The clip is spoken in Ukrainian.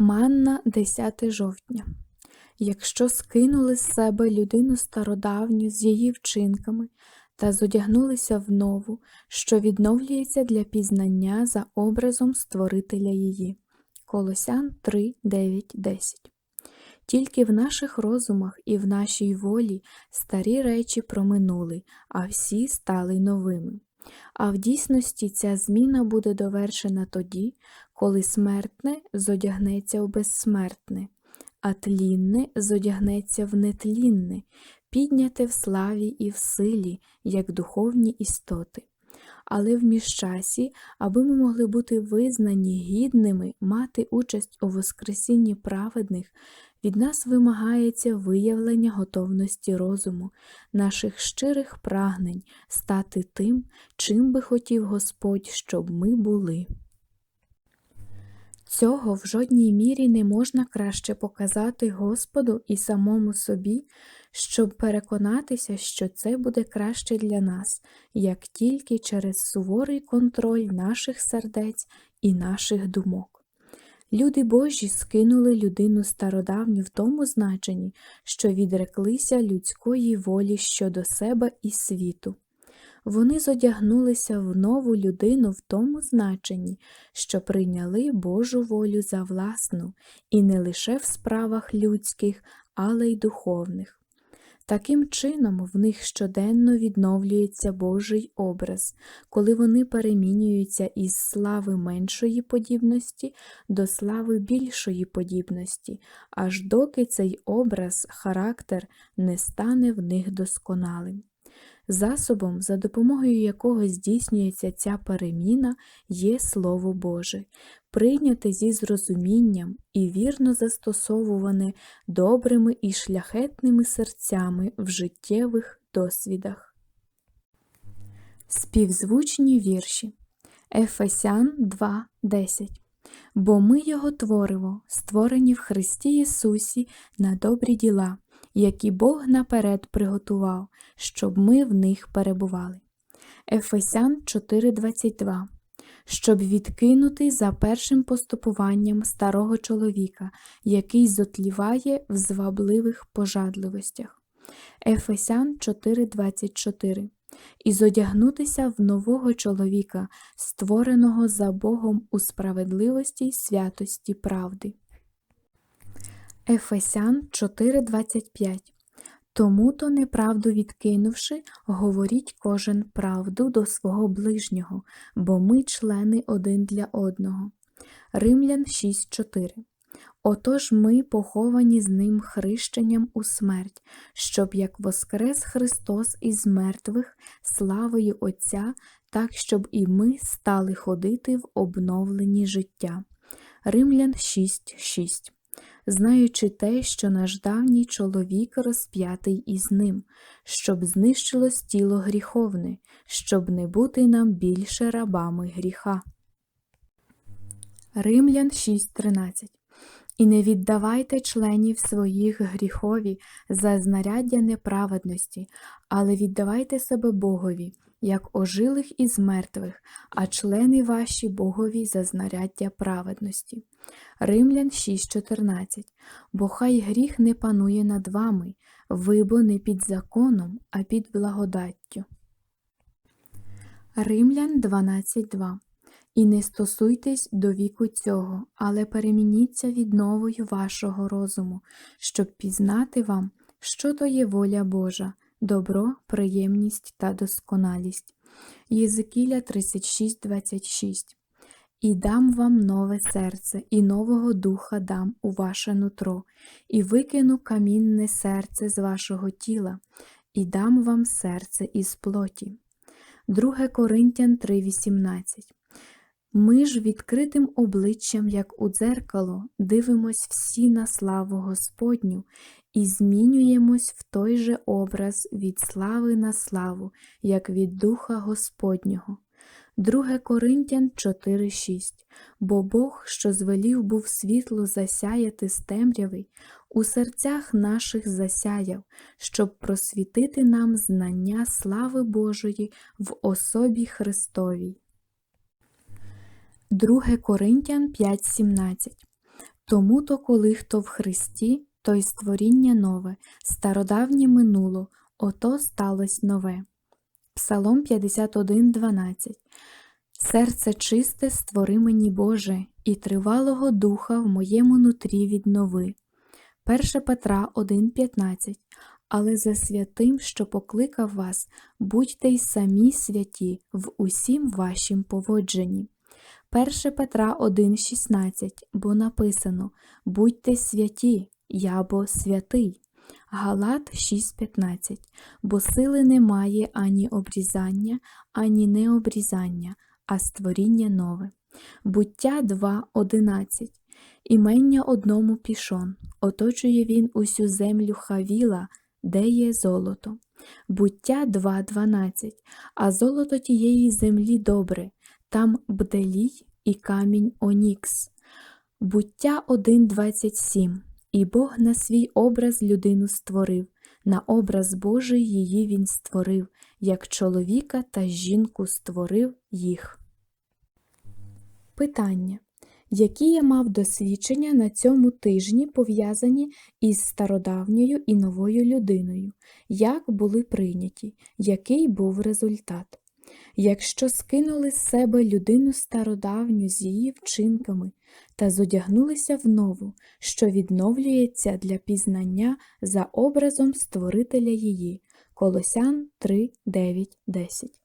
Манна 10 жовтня. Якщо скинули з себе людину стародавню з її вчинками та зодягнулися в нову, що відновлюється для пізнання за образом Створителя її. Колосян 3, 9, 10. Тільки в наших розумах і в нашій волі старі речі проминули, а всі стали новими. А в дійсності ця зміна буде довершена тоді, коли смертне зодягнеться в безсмертне, а тлінне зодягнеться в нетлінне, підняте в славі і в силі, як духовні істоти. Але в міжчасі, аби ми могли бути визнані гідними мати участь у Воскресінні праведних, від нас вимагається виявлення готовності розуму, наших щирих прагнень стати тим, чим би хотів Господь, щоб ми були. Цього в жодній мірі не можна краще показати Господу і самому собі, щоб переконатися, що це буде краще для нас, як тільки через суворий контроль наших сердець і наших думок. Люди Божі скинули людину стародавню в тому значенні, що відреклися людської волі щодо себе і світу. Вони зодягнулися в нову людину в тому значенні, що прийняли Божу волю за власну, і не лише в справах людських, але й духовних. Таким чином, в них щоденно відновлюється Божий образ, коли вони перемінюються із слави меншої подібності до слави більшої подібності, аж доки цей образ, характер не стане в них досконалим. Засобом, за допомогою якого здійснюється ця переміна, є Слово Боже, прийняте зі зрозумінням і вірно застосовуване добрими і шляхетними серцями в життєвих досвідах. Співзвучні вірші. Ефесян 2.10 Бо ми Його творимо, створені в Христі Ісусі на добрі діла які Бог наперед приготував, щоб ми в них перебували. Ефесян 4:22 щоб відкинути за першим поступуванням старого чоловіка, який зотліває в звабливих пожадливостях. Ефесян 4:24 і зодягнутися в нового чоловіка, створеного за Богом у справедливості святості правди. Ефесян 4:25 Тому то неправду відкинувши, говоріть кожен правду до свого ближнього, бо ми члени один для одного. Римлян 6:4 Отож ми поховані з ним хрещенням у смерть, щоб як воскрес Христос із мертвих, славою Отця, так щоб і ми стали ходити в обновленні життя. Римлян 6:6 знаючи те, що наш давній чоловік розп'ятий із ним, щоб знищилось тіло гріховне, щоб не бути нам більше рабами гріха. Римлян 6.13 І не віддавайте членів своїх гріхові за знаряддя неправедності, але віддавайте себе Богові, як ожилих із мертвих, а члени ваші Богові за знаряддя праведності. Римлян 6:14 Бо хай гріх не панує над вами, ви бо не під законом, а під благодаттю. Римлян 12.2 І не стосуйтесь до віку цього, але перемініться відновою вашого розуму, щоб пізнати вам, що то є воля Божа, добро, приємність та досконалість. Єзикіля 36.26 І дам вам нове серце, і нового духа дам у ваше нутро, і викину камінне серце з вашого тіла, і дам вам серце із плоті. 2 Коринтян 3.18 Ми ж відкритим обличчям, як у дзеркало, дивимось всі на славу Господню і змінюємось в той же образ від слави на славу, як від Духа Господнього. 2 Коринтян 4:6 Бо Бог, що звелів був світло засяяти з темряви, у серцях наших засяяв, щоб просвітити нам знання слави Божої в особі Христовій. 2 Коринтян 5:17 Тому то, коли хто в Христі, то й створіння нове, стародавнє минуло, ото сталось нове. Псалом 51.12 Серце чисте створи мені, Боже, і тривалого духа в моєму нутрі віднови. 1 Петра 1.15 Але за святим, що покликав вас, будьте й самі святі в усім вашім поводженні. 1 Петра 1.16 Бо написано Будьте святі, я бо святий. Галат 6.15 Бо сили немає ані обрізання, ані необрізання, а створіння нове. Буття 2.11 Імення одному пішон, оточує він усю землю Хавіла, де є золото. Буття 2.12 А золото тієї землі добре, там бделій і камінь Онікс. Буття 1.27 І Бог на свій образ людину створив, на образ Божий її він створив, як чоловіка та жінку створив їх. Питання. Які я мав досвідчення на цьому тижні пов'язані із стародавньою і новою людиною? Як були прийняті? Який був результат? Якщо скинули з себе людину стародавню з її вчинками та зодягнулися в нову, що відновлюється для пізнання за образом Створителя її. Колосян 3, 9, 10.